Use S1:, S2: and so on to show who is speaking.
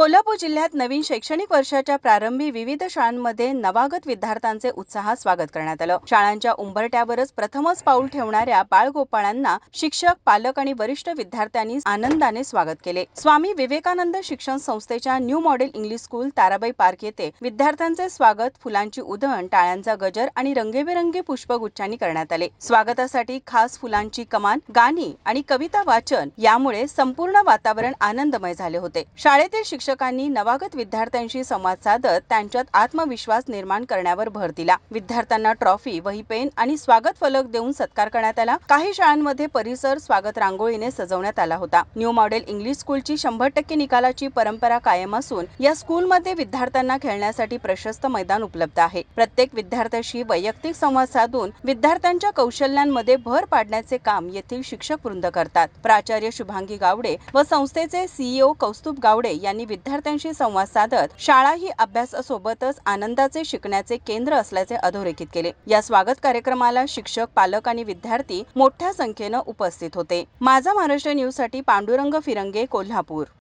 S1: कोल्हापूर जिल्ह्यात नवीन शैक्षणिक वर्षाच्या प्रारंभी विविध शाळांमध्ये नवागत विद्यार्थ्यांचे उत्साहात स्वागत करण्यात आलं. शाळांच्या उंबरट्यावरच प्रथमच पाऊल ठेवणाऱ्या बाळगोपाळांना शिक्षक पालक आणि वरिष्ठ विद्यार्थ्यांनी आनंदाने स्वागत केले. स्वामी विवेकानंद शिक्षण संस्थेच्या new model English school Tarabai park येथे विद्यार्थ्यांचे स्वागत फुलांची उधळण टाळ्यांचा गजर आणि रंगीबेरंगी पुष्पगुच्छांनी करण्यात आले. स्वागतासाठी खास फुलांची कमान गाणी आणि कविता वाचन यामुळे संपूर्ण वातावरण आनंदमय झाले होते. शाळेतील शिक्षकांनी नवागत विद्यार्थ्यांशी संवाद साधत त्यांच्यात आत्मविश्वास निर्माण करण्यावर भर दिला. विद्यार्थ्यांना ट्रॉफी वही पेन आणि स्वागत फलक देऊन सत्कार करण्यात आला. काही शाळांमध्ये परिसर स्वागत रांगोळीने सजवण्यात आला होता. न्यू मॉडेल इंग्लिश स्कूलची शंभर टक्के निकालाची परंपरा कायम असून या स्कूलमध्ये विद्यार्थ्यांना खेळण्यासाठी प्रशस्त मैदान उपलब्ध आहे. प्रत्येक विद्यार्थ्याशी वैयक्तिक संवाद साधून विद्यार्थ्यांच्या कौशल्यांमध्ये भर पाडण्याचे काम येथील शिक्षक वृंद करतात. प्राचार्य शुभांगी गावडे व संस्थेचे सीईओ कौस्तुभ गावडे यांनी विद्यार्थ्यांशी संवाद साधत शाळा ही अभ्यासासोबतच आनंदाचे शिकण्याचे केंद्र असल्याचे अधोरेखित केले. या स्वागत कार्यक्रमाला शिक्षक पालक आणि विद्यार्थी मोठ्या संख्येनं उपस्थित होते. माझा महाराष्ट्र न्यूजसाठी पांडुरंग फिरंगे कोल्हापूर.